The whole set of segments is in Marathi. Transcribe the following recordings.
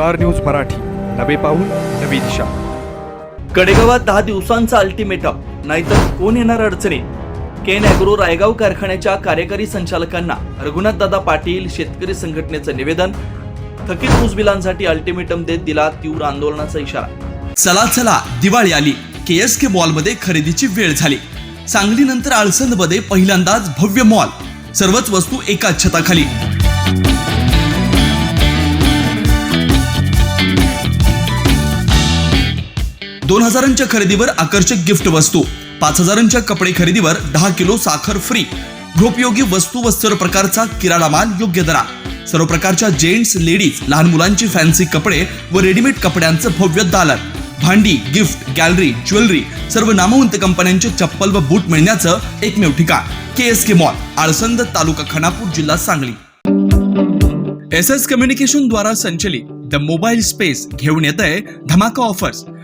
Star news Marathi. नवे पाऊल नवी दिशा. कडेगावात दहा दिवसांचा अल्टिमेटम नाहीतर कोण येणार अडचणीत केन अॅग्रो रायगाव कारखान्याच्या कार्यकारी संचालकांना रघुनाथदादा पाटील शेतकरी संघटनेचं निवेदन. थकीत ऊस बिलांसाठी अल्टिमेटम देत दिला तीव्र आंदोलनाचा इशारा. चला चला दिवाळी आली. के एस के मॉलमध्ये खरेदीची वेळ झाली. सांगलीनंतर आळसंदमध्ये पहिल्यांदाच भव्य मॉल. सर्वच वस्तू एकाच छताखाली. दोन हजारांच्या खरेदीवर आकर्षक गिफ्ट वस्तू पाच हजारांच्या कपडे खरेदीवर दहा किलो साखर फ्री गृहोपयोगी वस्तू व सर्व प्रकारचा किराणा माल योग्य दरा सर्व प्रकारच्या जेंट्स लेडीज लहान मुलांची फॅन्सी कपडे व रेडीमेड कपड्यांचं भव्य दालन. भांडी गिफ्ट गॅलरी ज्वेलरी सर्व नामवंत कंपन्यांचे चप्पल व बूट मिळण्याचं एकमेव ठिकाण. K S K mall Alsand तालुका खानापूर जिल्हा सांगली. एस एस कम्युनिकेशन द्वारा संचलित द मोबाईल स्पेस घेऊन येत आहे धमाका ऑफर्स.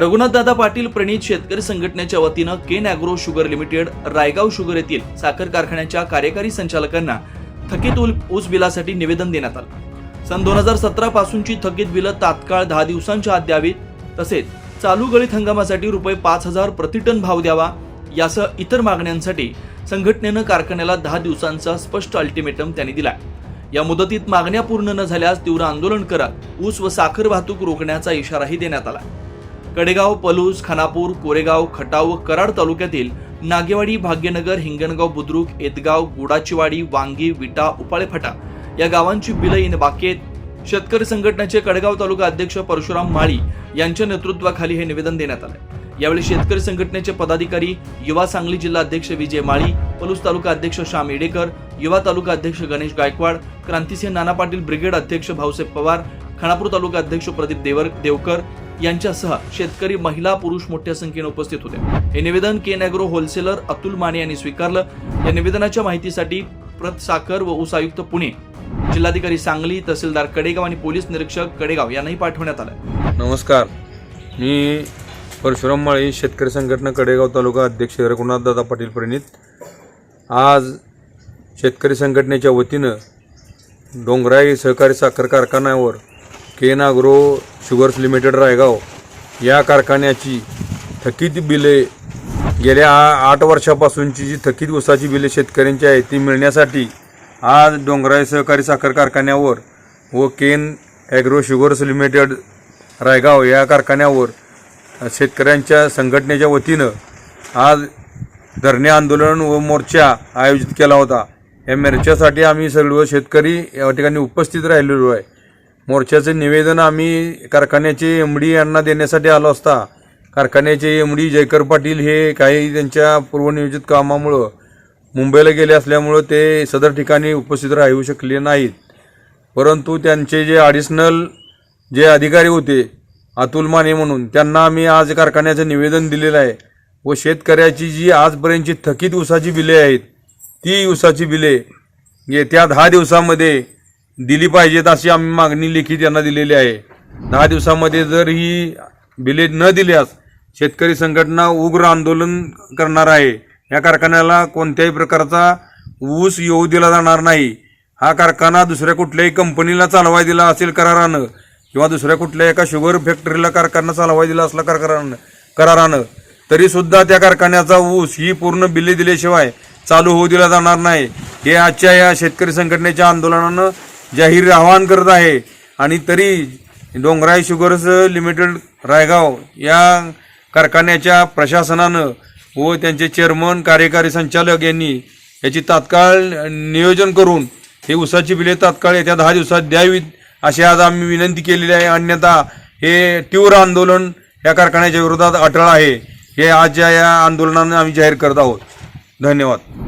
रघुनाथदादा पाटील प्रणित शेतकरी संघटनेच्या वतीनं Cane Agro Sugar Limited Raigaon sugar येथील साखर कारखान्याच्या कार्यकारी संचालकांना थकीत ऊल- ऊस बिलासाठी निवेदन देण्यात आलं. सन दोन हजार सतरा पासूनची थकीत बिलं तात्काळ दहा दिवसांच्या आत द्यावीत तसेच चालू गळीत हंगामासाठी रुपये पाच हजार प्रतिटन भाव द्यावा यासह इतर मागण्यांसाठी संघटनेनं कारखान्याला दहा दिवसांचा स्पष्ट अल्टिमेटम त्यांनी दिला या मुदतीत मागण्या पूर्ण न झाल्यास तीव्र आंदोलन करत ऊस व साखर वाहतूक रोखण्याचा इशाराही देण्यात आला. कडेगाव पलूस खानापूर कोरेगाव खटाव व कराड तालुक्यातील नागेवाडी भाग्यनगर हिंगणगाव बुद्रुक एदगाव गुडाचीवाडी वांगी विटा उपाळेफाटा या गावांची बिलं इन बाकी शेतकरी संघटनेचे कडेगाव तालुका अध्यक्ष परशुराम माळी यांच्या नेतृत्वाखाली हे निवेदन देण्यात आलं यावेळी शेतकरी संघटनेचे पदाधिकारी युवा सांगली जिल्हा अध्यक्ष विजय माळी पलूस तालुका अध्यक्ष श्याम येडेकर युवा तालुका अध्यक्ष गणेश गायकवाड क्रांतिसिंह नाना पाटील ब्रिगेड अध्यक्ष भाऊसाहेब पवार खानापूर तालुका अध्यक्ष प्रदीप देवर देवकर यांच्यासह शेतकरी महिला पुरुष मोठ्या संख्येने उपस्थित होते. हे निवेदन Cane Agro wholesaler Atul Mane यांनी स्वीकारलं. या निवेदनाच्या माहितीसाठी प्रत साखर व ऊस आयुक्त पुणे जिल्हाधिकारी सांगली तहसीलदार कडेगाव आणि पोलीस निरीक्षक कडेगाव यांनाही पाठवण्यात आलं. नमस्कार. मी परशुराम माळी शेतकरी संघटना कडेगाव तालुका अध्यक्ष रघुनाथदादा पाटील प्रणित. आज शेतकरी संघटनेच्या वतीनं डोंगराई सहकारी साखर कारखान्यावर Cane Agro Sugars Limited Raigaon या कारखान्याची थकीत बिले गेल्या आठ वर्षापासूनची जी थकीत ऊसाची बिले शेतकऱ्यांची आहेत ती मिळण्यासाठी आज डोंगराई सहकारी साखर कारखान्यावर व Cane Agro Sugars Limited Raigaon या कारखान्यावर शेतकऱ्यांच्या संघटनेच्या वतीनं आज धरणे आंदोलन व मोर्चा आयोजित केला होता. या मोर्चासाठी आम्ही सर्व शेतकरी या ठिकाणी उपस्थित राहिलेलो आहे. मोर्चाचं निवेदन आम्ही कारखान्याचे एम डी यांना देण्यासाठी आलो असता. कारखान्याचे एम डी जयकर पाटील हे काही त्यांच्या पूर्वनियोजित कामामुळं मुंबईला गेले असल्यामुळं ते सदर ठिकाणी उपस्थित राहू शकले नाहीत. परंतु त्यांचे जे ॲडिशनल जे अधिकारी होते अतुल माने म्हणून त्यांना आम्ही आज कारखान्याचं निवेदन दिलेलं आहे. व शेतकऱ्याची जी आजपर्यंतची थकीत ऊसाची बिले आहेत ती ऊसाची बिले येत्या दहा दिवसामध्ये दिली पाहिजेत अशी आम्ही मागणी लेखी त्यांना दिलेली आहे. दहा दिवसामध्ये जर ही बिले न दिल्यास शेतकरी संघटना उग्र आंदोलन करणार आहे. या कारखान्याला कोणत्याही प्रकारचा ऊस येऊ दिला जाणार नाही. हा कारखाना दुसऱ्या कुठल्याही कंपनीला चालवाय दिला असेल करारानं किंवा दुसऱ्या कुठल्या एका शुगर फॅक्टरीला कारखाना चालवाय दिला असला करारानं करारानं तरीसुद्धा त्या कारखान्याचा ऊस ही पूर्ण बिले दिल्याशिवाय चालू होऊ दिला जाणार नाही. हे आजच्या या शेतकरी संघटनेच्या आंदोलनानं जाहीर आवाहन करत आहे. आणि तरी डोंगराई शुगर्स लिमिटेड रायगाव या कारखान्याच्या प्रशासनानं व त्यांचे चेअरमन कार्यकारी संचालक यांनी याची तात्काळ नियोजन करून हे उसाची बिले तात्काळ येत्या दहा दिवसात द्यावीत अशी आज आम्ही विनंती केलेली आहे. अन्यथा हे तीव्र आंदोलन या कारखान्याच्या विरोधात अटळ आहे. हे आजच्या या आंदोलनानं आम्ही जाहीर करत आहोत. धन्यवाद.